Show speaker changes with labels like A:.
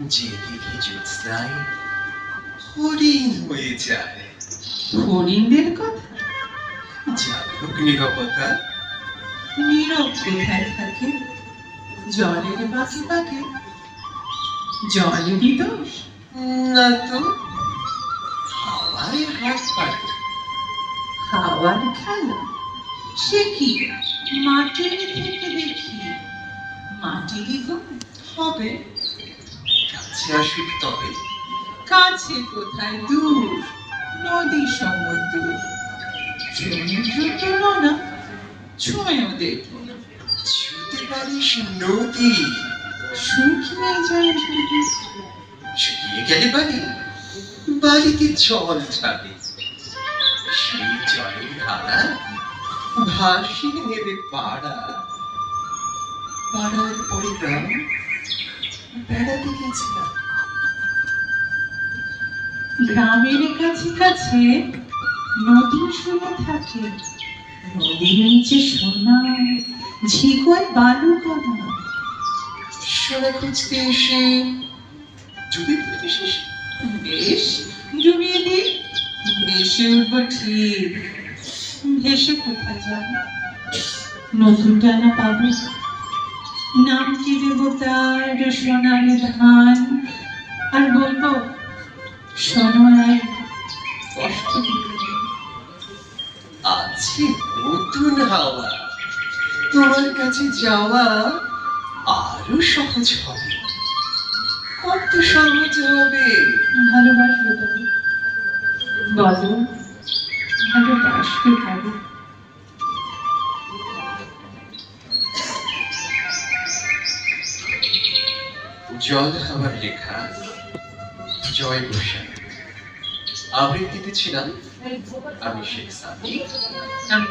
A: যেদিকে জ্যোৎস্নায় হরিণ হয়ে যায়
B: হরিণদের কথা?
A: জাগরুক নিরবতা
B: নীরব কোথায় থাকে। জলের বাকি পাকে জলেরই দোষ।
A: না তো হাওয়ায় হাত পারে
B: হাওয়ার খেলা। সে কি? মাটির থেকে দেখি। মাটিরই
A: হবে। কাছে
B: কোথায় দূর? নদী সমুদ্র। তুলনা ছুঁয়েও দেখো না
A: ছুতে পারিস নদী।
B: শুকিয়ে যায়
A: শুকিয়ে গেলে বাড়ি। বাড়িতে জল সেই জলের ধারা ভাসিয়ে নেবে পাড়া। পাড়ার পরে গ্রাম বেড়াতে গেছিলাম
B: গ্রামের কাছে কাছে নদী শুয়ে থাকে নদীর নিচে সোনা ঝিকোয় বালু কণা
A: সোনা খুঁজতে এসে
B: বেশ ডুবিয়ে দিই ভেসে উঠবো ঠিক ভেসে কোথায় যাব? নতুন টানা পাবো। নাম কি দেবো তার? সোনার ধান। আর বলব এক কষ্ট
A: আছে নতুন হাওয়া। তোমার কাছে যাওয়া আরও সহজ হবে। কত সহজ হবে?
B: ভালোবাসবে তবে বলো, ভালোবাসবে ভালো
A: জল খাবার লেখা জয় ভূষণ। আবৃত্তিতে ছিলাম আমি শেখ সাদি
B: আমি